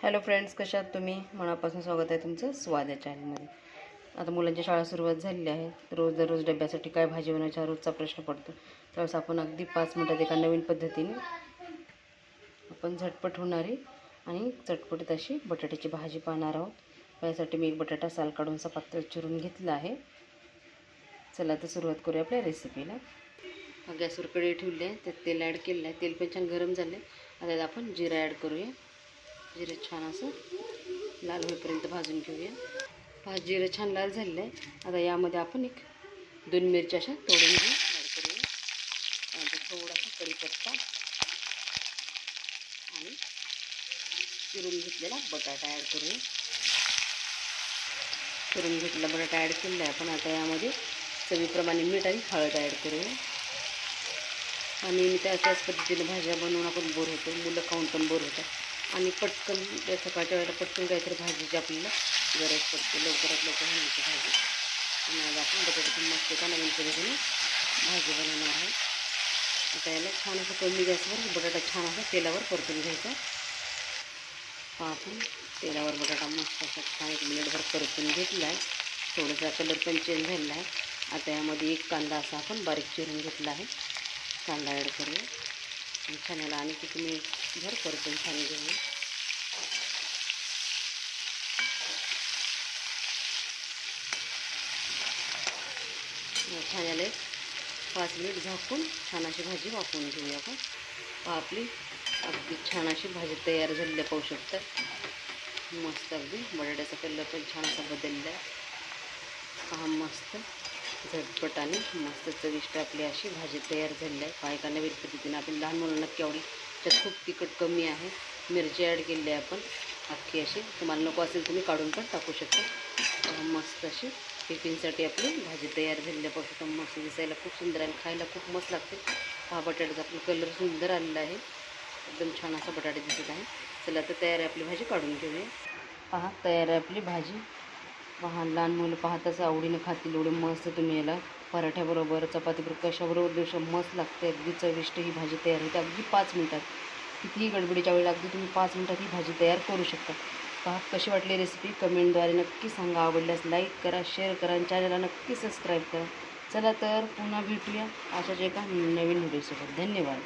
Hello friends कशात तुम्ही? मनापासून स्वागत आहे तुमचं स्वाद या चॅनलमध्ये. आता मुलांची शाळा सुरुवात झालेली आहे. रोज दररोज डब्यासाठी काय भाजी बनवायची हा रोजचा प्रश्न पडतो. त्यावेळेस आपण अगदी पाच मिनटात एका नवीन पद्धतीने आपण झटपट होणारी आणि चटपटीत अशी बटाट्याची भाजी पाहणार आहोत. यासाठी मी एक बटाटा साल काढून असा चिरून घेतला आहे. चला तर सुरुवात करूया आपल्या रेसिपीला गॅसवर कढई ठेवली आहे. त्यात तेल ॲड केलेलं आहे. तेल पण छान गरम झाले आता त्यात आपण जिरा ॲड करूया. जिरं छान असं लाल होईपर्यंत भाजून घेऊया. भाज जिरं छान लाल झालेलं आहे आता यामध्ये आपण एक दोन मिरच्या अशा तोडून घेऊन ॲड करूया. त्यानंतर थोडासा कढीपत्ता आणि चिरून घेतलेला बटाटा ॲड करूया. चिरून घेतलेला बटाटा ॲड केलेला आहे आपण. आता यामध्ये चवीप्रमाणे मीठ आणि हळद ॲड करूया. आणि त्या त्याच पद्धतीने भाज्या बनवून आपण बोर होतो मुलं खाऊन पण बोर होतात. आणि पटकन सकाळच्या वेळेला पटकन काहीतरी भाजीची आपल्याला गरज पडते लवकरात लवकर होण्याची भाजी. आणि आज आपण बटाट्याची मस्त का नवीन पद्धतीने भाजी बनवणार आहे. आता याला छान असं कमी गॅसवर बटाटा छान असा तेलावर परतून घ्यायचा. हा आपण तेलावर बटाटा मस्त असा छान एक मिनिटभर परतून घेतला आहे थोडासा कलर पण चेंज झालेला आहे. आता यामध्ये एक कांदा असा आपण बारीक चिरून घेतला आहे. कांदा ॲड करूया. छान याला आणि ती मिनिट भर परतून छान घेऊ छान याला पाच मिनिट झाकून छान अशी भाजी वापरून घेऊया आपण. पहा आपली अगदी छान अशी भाजी तयार झालेली पाहू शकतात मस्त अगदी. बटाट्याचा कलर पण छान असा बदलला आहे. पहा मस्त. झटपट आणि मस्त चविष्ट आपली अशी भाजी तयार झालेली आहे. पायका नवीन पद्धतीने आपण लहान मुलांना नक्की आवडेल त्यात खूप तिखट कमी आहे. मिरची ॲड केली आहे आपण. अख्खी अशी. तुम्हाला नको असेल तुम्ही काढून पण टाकू शकता. मस्त अशी टिफिनसाठी आपली भाजी तयार झालेली आहे. पाहू शकता मस्त दिसायला खूप सुंदर आणि खायला खूप मस्त लागते. पहा बटाट्याचा आपला कलर सुंदर आलेला आहे. एकदम छान असा बटाटे दिसत आहे. चला तर तयार आहे आपली भाजी काढून घेऊया. पहा तयार आहे आपली भाजी. पहा लहान मुलं पाहताच आवडीनं खातील एवढे मस्त तुम्ही याला. पराठ्याबरोबर चपातीबरोबर कशाबरोबर देऊ शकता मस्त लागते. अगदी चविष्ट ही भाजी तयार होते. अगदी पाच मिनटात. कितीही गडबडीच्या वेळेला अगदी तुम्ही पाच मिनटात ही भाजी तयार करू शकता. पहा कशी वाटली रेसिपी कमेंटद्वारे नक्की सांगा. आवडल्यास लाईक करा शेअर करा आणि चॅनलला नक्की सबस्क्राईब करा. चला तर पुन्हा भेटूया अशाच एका नवीन व्हिडिओसोबत धन्यवाद.